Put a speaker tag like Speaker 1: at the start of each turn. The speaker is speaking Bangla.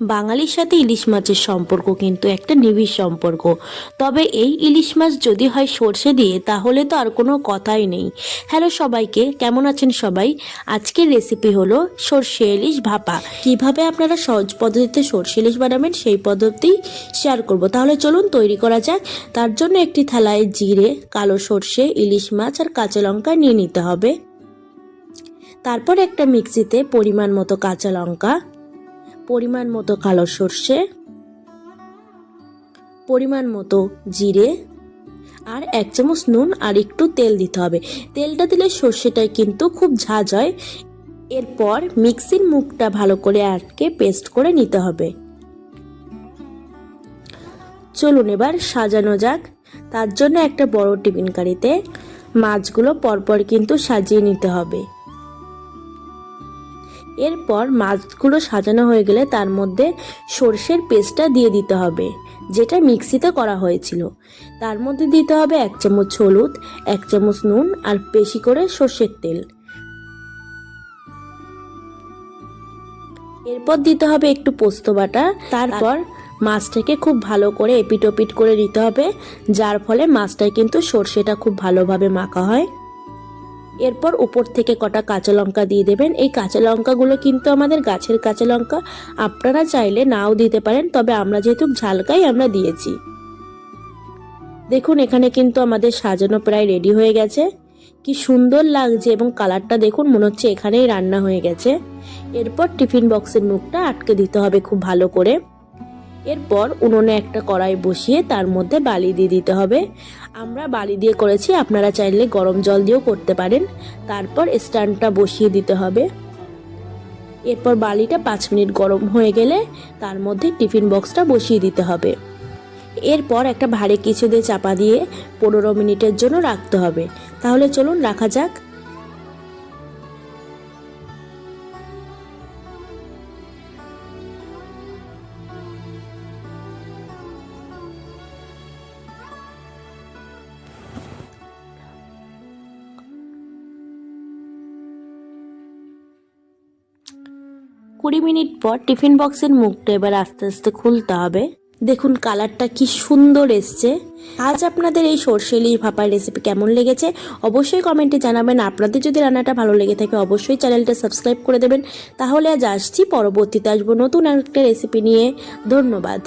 Speaker 1: বাঙালির সাথে ইলিশ মাছের সম্পর্ক কিন্তু একটা নিবিড় সম্পর্ক। তবে এই ইলিশ মাছ যদি হয় সর্ষে দিয়ে, তাহলে তো আর কোনো কথাই নেই। হ্যালো সবাইকে, কেমন আছেন সবাই? আজকের রেসিপি হলো সর্ষে ইলিশ ভাপা। কীভাবে আপনারা সহজ পদ্ধতিতে সর্ষে ইলিশ বানাবেন সেই পদ্ধতি শেয়ার করব। তাহলে চলুন তৈরি করা যাক। তার জন্য একটি থালায় জিরে, কালো সর্ষে, ইলিশ মাছ আর কাঁচা লঙ্কা নিয়ে নিতে হবে। তারপর একটা মিক্সিতে পরিমাণ মতো কাঁচা লঙ্কা পরিমাণ মতো কালো সর্ষে, পরিমাণ মতো জিরে, আর এক চামচ নুন আর একটু তেল দিতে হবে। তেলটা দিলে সর্ষেটায় কিন্তু খুব ঝাঁজ হয়। এরপর মিক্সির মুখটা ভালো করে আটকে পেস্ট করে নিতে হবে। চলুন এবার সাজানো যাক। তার জন্য একটা বড় টিফিন কারিতে মাছগুলো পরপর কিন্তু সাজিয়ে নিতে হবে। এরপর মাছগুলো সাজানো হয়ে গেলে তার মধ্যে সর্ষের পেস্টটা দিয়ে দিতে হবে, যেটা মিক্সিতে করা হয়েছিল। তার মধ্যে দিতে হবে এক চামচ হলুদ, এক চামচ নুন আর বেশি করে সর্ষের তেল। এরপর দিতে হবে একটু পোস্ত বাটা। তারপর মাছটাকে খুব ভালো করে এপিট ওপিট করে নিতে হবে, যার ফলে মাছটায় কিন্তু সর্ষেটা খুব ভালোভাবে মাখা হয়। এরপর উপর থেকে কটা কাঁচা লঙ্কা দিয়ে দেবেন। এই কাঁচা লঙ্কাগুলো কিন্তু আমাদের গাছের কাঁচা লঙ্কা আপনারা চাইলে নাও দিতে পারেন, তবে আমরা যেহেতু ঝালকাই আমরা দিয়েছি। দেখুন, এখানে কিন্তু আমাদের সাজানো প্রায় রেডি হয়ে গেছে। কি সুন্দর লাগছে এবং কালারটা দেখুন, মনে হচ্ছে এখানেই রান্না হয়ে গেছে। এরপর টিফিন বক্সের মুখটা আটকে দিতে হবে খুব ভালো করে। এরপর উনুনে একটা কড়াই বসিয়ে তার মধ্যে বালি দিয়ে দিতে হবে। আমরা বালি দিয়ে করেছি, আপনারা চাইলে গরম জল দিয়েও করতে পারেন। তারপর স্ট্যান্ডটা বসিয়ে দিতে হবে। এরপর বালিটা পাঁচ মিনিট গরম হয়ে গেলে তার মধ্যে টিফিন বক্সটা বসিয়ে দিতে হবে। এরপর একটা ভারী কিছু দিয়ে চাপা দিয়ে পনেরো মিনিটের জন্য রাখতে হবে। তাহলে চলুন, রাখা যাক। কুড়ি মিনিট পর টিফিন বক্সের মুখটা এবার আস্তে আস্তে খুলতে হবে। দেখুন, কালারটা কি সুন্দর এসছে। আজ আপনাদের এই সর্ষে ইলিশ ভাপার রেসিপি কেমন লেগেছে? অবশ্যই কমেন্টে জানাবেন। আপনাদের যদি রান্নাটা ভালো লেগে থাকে, অবশ্যই চ্যানেলটা সাবস্ক্রাইব করে দেবেন। তাহলে আজ আসছি, পরবর্তীতে আসব নতুন একটা রেসিপি নিয়ে। ধন্যবাদ।